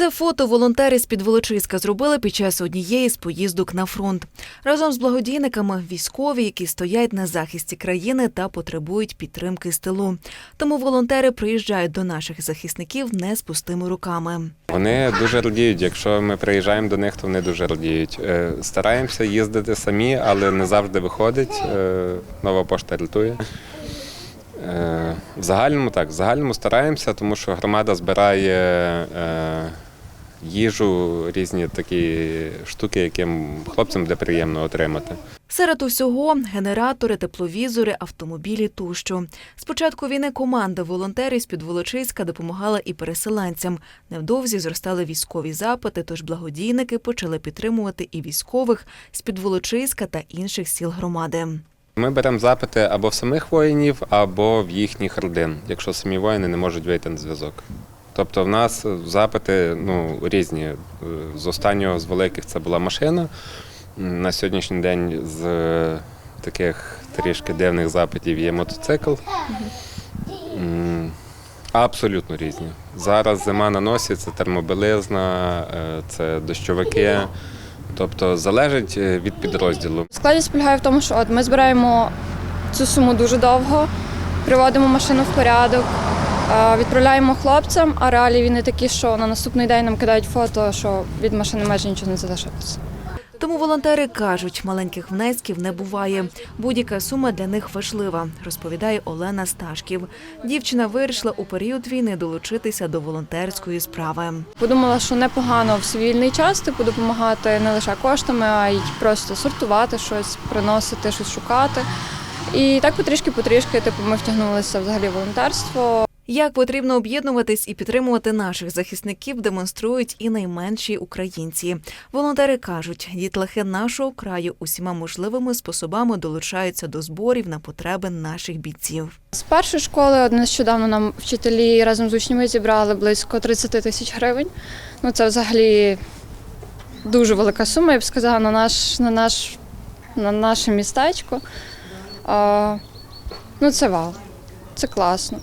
Це фото волонтери з Підволочиська зробили під час однієї з поїздок на фронт. Разом з благодійниками військові, які стоять на захисті країни та потребують підтримки з тилу. Тому волонтери приїжджають до наших захисників не з пустими руками. Вони дуже радіють. Якщо ми приїжджаємо до них, то вони дуже радіють. Е, Стараємося їздити самі, але не завжди виходить. Е, Нова пошта рятує. Е, В загальному так, в загальному стараємося, тому що громада збирає їжу, різні такі штуки, яким хлопцям буде приємно отримати. Серед усього генератори, тепловізори, автомобілі тощо. З початку війни команда волонтерів з Підволочиська допомагала і переселенцям. Невдовзі зростали військові запити, тож благодійники почали підтримувати і військових з Підволочиська та інших сіл громади. Ми беремо запити або в самих воїнів, або в їхніх родин, якщо самі воїни не можуть вийти на зв'язок. Тобто в нас запити ну, різні. Е, З останнього з великих це була машина. На сьогоднішній день з таких трішки дивних запитів є мотоцикл. Абсолютно різні. Зараз зима на носі, це термобилизна, е, це дощовики. Тобто залежить е, від підрозділу. Складність полягає в тому, що от ми збираємо цю суму дуже довго, приводимо машину в порядок, відправляємо хлопцям, а реалії вони такі, що на наступний день нам кидають фото, що від машини майже нічого не залишилося. Тому волонтери кажуть, маленьких внесків не буває. Будь-яка сума для них важлива, розповідає Олена Сташків. Дівчина вирішила у період війни долучитися до волонтерської справи. Подумала, що непогано в свій вільний час типу, допомагати не лише коштами, а й просто сортувати щось, приносити, щось шукати. І так потрішки-потрішки типу, ми втягнулися взагалі в волонтерство. Як потрібно об'єднуватись і підтримувати наших захисників, демонструють і найменші українці. Волонтери кажуть, дітлахи нашого краю усіма можливими способами долучаються до зборів на потреби наших бійців. З першої школи нещодавно нам вчителі разом з учнями зібрали близько 30 тисяч гривень. Ну це взагалі дуже велика сума, я б сказала, на наш на наш на наше містечко. А, ну це вау, це класно.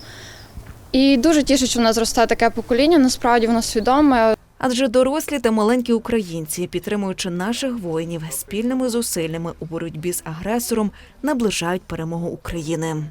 І дуже тішить, що в нас зростає таке покоління. Насправді воно свідоме. Адже дорослі та маленькі українці, підтримуючи наших воїнів спільними зусиллями у боротьбі з агресором, наближають перемогу України.